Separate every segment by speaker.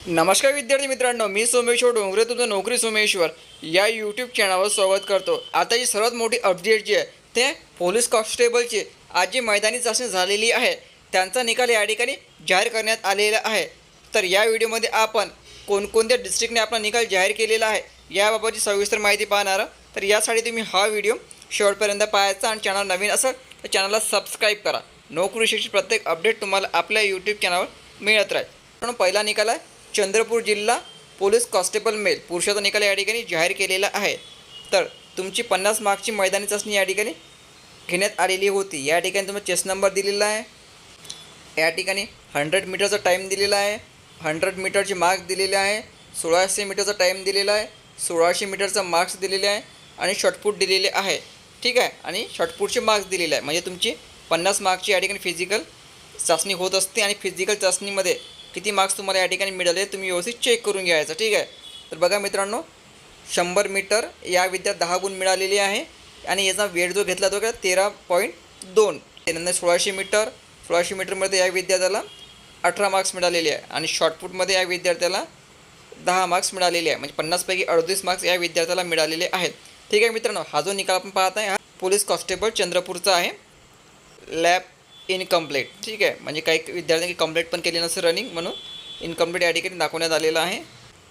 Speaker 1: नमस्कार विद्यार्थी मित्रांनो मी सोमेश्वर डोंगरे तुमचं नोकरी सोमेश्वर. या यूट्यूब चॅनलवर स्वागत करतो. आता जी सर्वात मोठी अपडेट जी आहे ते पोलीस कॉन्स्टेबलची आज जी मैदानी चाचणी झालेली आहे त्यांचा निकाल या ठिकाणी जाहीर करण्यात आलेला आहे. तर या व्हिडिओमध्ये आपण कोणकोणत्या डिस्ट्रिक्टने आपला निकाल जाहीर केलेला आहे याबाबतची सविस्तर माहिती पाहणार तर यासाठी तुम्ही हा व्हिडिओ शेवटपर्यंत पाहायचा आणि चॅनल नवीन असेल तर चॅनलला सबस्क्राईब करा. नोकरीविषयीची प्रत्येक अपडेट तुम्हाला आपल्या यूट्यूब चॅनलवर मिळत राहील. म्हणून पहिला निकाल आहे चंद्रपूर जिल्हा पोलीस कॉन्स्टेबल मेल पुरुषाचा निकाल या ठिकाणी जाहीर केलेला आहे. तर तुमची पन्नास मार्कची मैदानी चाचणी या ठिकाणी घेण्यात आलेली होती. या ठिकाणी तुम्हाला चेस नंबर दिलेला आहे. या ठिकाणी हंड्रेड मीटरचा टाईम दिलेला आहे. हंड्रेड मीटरचे मार्क्स दिलेले आहे. सोळाशे मीटरचा टाईम दिलेला आहे. सोळाशे मीटरचा मार्क्स दिलेले आहे आणि शॉर्टपूट दिलेले आहे. ठीक आहे? आणि शॉर्टपूटचे मार्क्स दिलेले आहे. म्हणजे तुमची पन्नास मार्कची या ठिकाणी फिजिकल चाचणी होत असते आणि फिजिकल चाचणीमध्ये किती मार्क्स तुम्हाला या ठिकाणी मिळाले तुम्ही व्यवस्थित चेक करून घ्यायचं ठीक आहे? तर बघा मित्रांनो शंभर मीटर या विद्यात दहा गुण मिळालेले आहे. आणि याचा वेळ जो घेतला तो काय? तेरा पॉईंट दोन. त्यानंतर सोळाशे मीटर सोळाशे मीटरमध्ये या विद्यार्थ्याला अठरा मार्क्स मिळालेले आहे. आणि शॉर्टपुटमध्ये या विद्यार्थ्याला दहा मार्क्स मिळालेले आहे. म्हणजे पन्नासपैकी अडतीस मार्क्स या विद्यार्थ्याला मिळालेले आहेत. ठीक आहे मित्रांनो हा जो निकाल आपण पाहत आहे हा पोलीस कॉन्स्टेबल चंद्रपूरचा आहे. लॅब इनकम्प्लीट ठीक आहे. म्हणजे काही विद्यार्थ्यांनी कंप्लीट पण केली नसेल रनिंग म्हणून इनकम्प्लीट या ठिकाणी दाखवण्यात आलेलं आहे.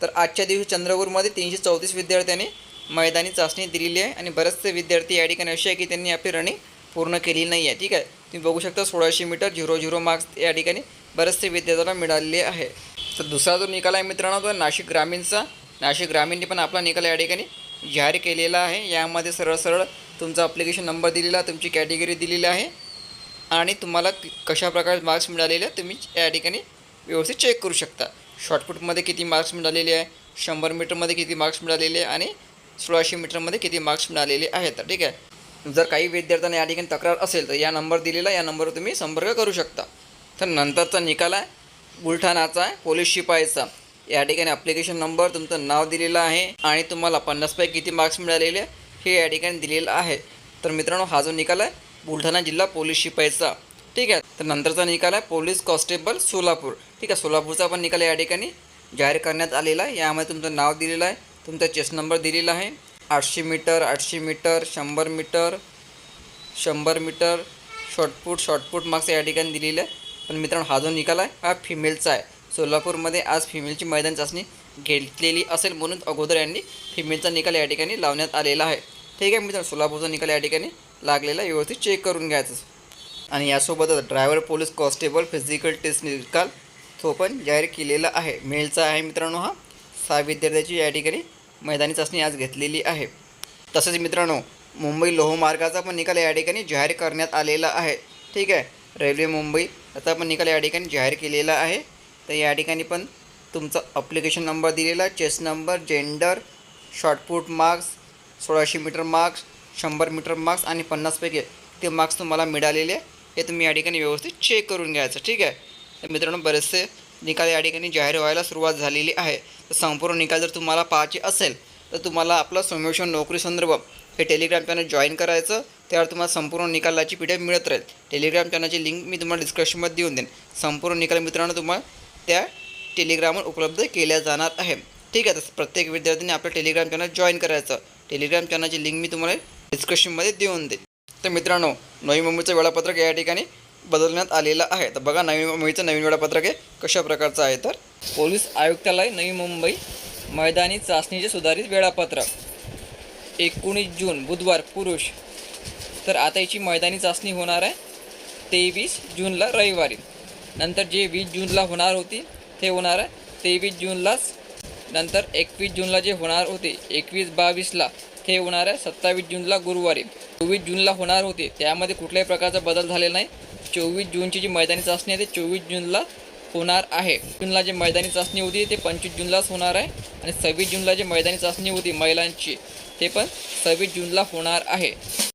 Speaker 1: तर आजच्या दिवशी चंद्रपूरमध्ये तीनशे चौतीस विद्यार्थ्यांनी मैदानी चाचणी दिलेली आहे आणि बरेचसे विद्यार्थी या ठिकाणी असे आहे की त्यांनी आपली रनिंग पूर्ण केली नाही आहे. ठीक आहे. तुम्ही बघू शकता सोळाशे मीटर झिरो झिरो मार्क्स या ठिकाणी बरेचसे विद्यार्थ्यांना मिळालेले आहे. तर दुसरा जो निकाल आहे मित्रांनो तो नाशिक ग्रामीणचा. नाशिक ग्रामीणने पण आपला निकाल या ठिकाणी जाहीर केलेला आहे. यामध्ये सरळ सरळ तुमचा अप्लिकेशन नंबर दिलेला तुमची कॅटेगरी दिलेली आहे. आणि तुम्हाला कशा प्रकारे मार्क्स मिळालेले तुम्ही या ठिकाणी व्यवस्थित चेक करू शकता. शॉर्टपुटमध्ये किती मार्क्स मिळालेले आहे शंभर मीटरमध्ये किती मार्क्स मिळालेले आणि सोळाशे मीटरमध्ये किती मार्क्स मिळालेले आहेत. ठीक आहे? जर काही विद्यार्थ्यांना या ठिकाणी तक्रार असेल तर या नंबर दिलेला या नंबरवर तुम्ही संपर्क करू शकता. तर नंतरचा निकाल आहे बुलढाणाचा आहे पोलीस शिपाईचा. या ठिकाणी ॲप्लिकेशन नंबर तुमचं नाव दिलेलं आहे आणि तुम्हाला पन्नासपैकी किती मार्क्स मिळालेले आहे हे या ठिकाणी दिलेलं आहे. तर मित्रांनो हा जो निकाल आहे बुलढाणा जिल्हा पोलीस शिपाईचा ठीक आहे तर नंतरचा निकाल आहे पोलीस कॉन्स्टेबल सोलापूर. ठीक आहे सोलापूरचा पण निकाल या ठिकाणी जाहीर करण्यात आलेला आहे. यामध्ये तुमचं नाव दिलेलं आहे तुमचा चेस्ट नंबर दिलेला आहे. आठशे मीटर आठशे मीटर शंभर मीटर शंभर मीटर शॉर्टपुट शॉर्टपुट मार्क्स या ठिकाणी दिलेलं आहे पण मित्रांनो हा जो निकाल आहे हा फिमेलचा आहे. सोलापूरमध्ये आज फिमेलची मैदान चाचणी घेतलेली असेल म्हणून अगोदर यांनी फिमेलचा निकाल या ठिकाणी लावण्यात आलेला आहे. ठीक आहे मित्रांनो सोलापूरचा निकाल या ठिकाणी लागलेला व्यवस्थित चेक करून घ्यायचं. आणि यासोबतच driver police constable physical test निकाल तो पण जाहीर केलेला आहे. मेलचा आहे मित्रांनो हा. सहा विद्यार्थ्याची या ठिकाणी मैदानी चाचणी आज घेतलेली आहे. तसेच मित्रांनो मुंबई लोहमार्गाचा पण निकाल या ठिकाणी जाहीर करण्यात आलेला आहे. ठीक आहे? रेल्वे मुंबई आता पण निकाल या ठिकाणी जाहीर केलेला आहे. तर या ठिकाणी पण तुमचा अप्लिकेशन नंबर दिलेला chest number gender shot put marks सोळाशे मीटर मार्क्स शंभर मीटर मार्क्स आणि पन्नासपैकी ते मार्क्स तुम्हाला मिळालेले हे तुम्ही या ठिकाणी व्यवस्थित चेक करून घ्यायचं ठीक आहे? तर मित्रांनो बरेचसे निकाल या ठिकाणी जाहीर व्हायला सुरुवात झालेली आहे. तर संपूर्ण निकाल जर तुम्हाला पाहायचे असेल तर तुम्हाला आपलं सोमेश्वर नोकरी संदर्भ हे टेलिग्राम चॅनल जॉईन करायचं. त्यावर तुम्हाला संपूर्ण निकालाची पी मिळत राहील. टेलिग्राम चॅनलची लिंक मी तुम्हाला डिस्क्रिप्शनमध्ये देऊन देईन. संपूर्ण निकाल मित्रांनो तुम्हाला त्या टेलिग्रामवर उपलब्ध केल्या जाणार आहे. ठीक आहे तर प्रत्येक विद्यार्थ्यांनी आपलं टेलिग्राम चॅनल जॉईन करायचं. टेलिग्राम चॅनलची लिंक मी तुम्हाला डिस्क्रिप्शनमध्ये देऊन दे तर मित्रांनो नवी मुंबईचं वेळापत्रक या ठिकाणी बदलण्यात आलेलं आहे. तर बघा नवी मुंबईचं नवीन वेळापत्रक आहे कशा प्रकारचं आहे तर पोलीस आयुक्तालय नवी मुंबई मैदानी चाचणीचे सुधारित वेळापत्रक. एकोणीस जून बुधवार पुरुष. तर आता याची मैदानी चाचणी होणार आहे तेवीस जूनला रविवारी. नंतर जे वीस जूनला होणार होती ते होणार आहे तेवीस जूनलाच नंतर एकवीस जूनला जे होणार होते एकवीस बावीसला ते होणार आहे सत्तावीस जूनला गुरुवारी. चोवीस जूनला होणार होते त्यामध्ये कुठल्याही प्रकारचा बदल झालेला नाही. चोवीस जूनची जी मैदानी चाचणी आहे ते चोवीस जूनला होणार आहे. जूनला जी मैदानी चाचणी होती ते पंचवीस जूनलाच होणार आहे. आणि सव्वीस जूनला जे मैदानी चाचणी होती महिलांची ते पण सव्वीस जूनला होणार आहे.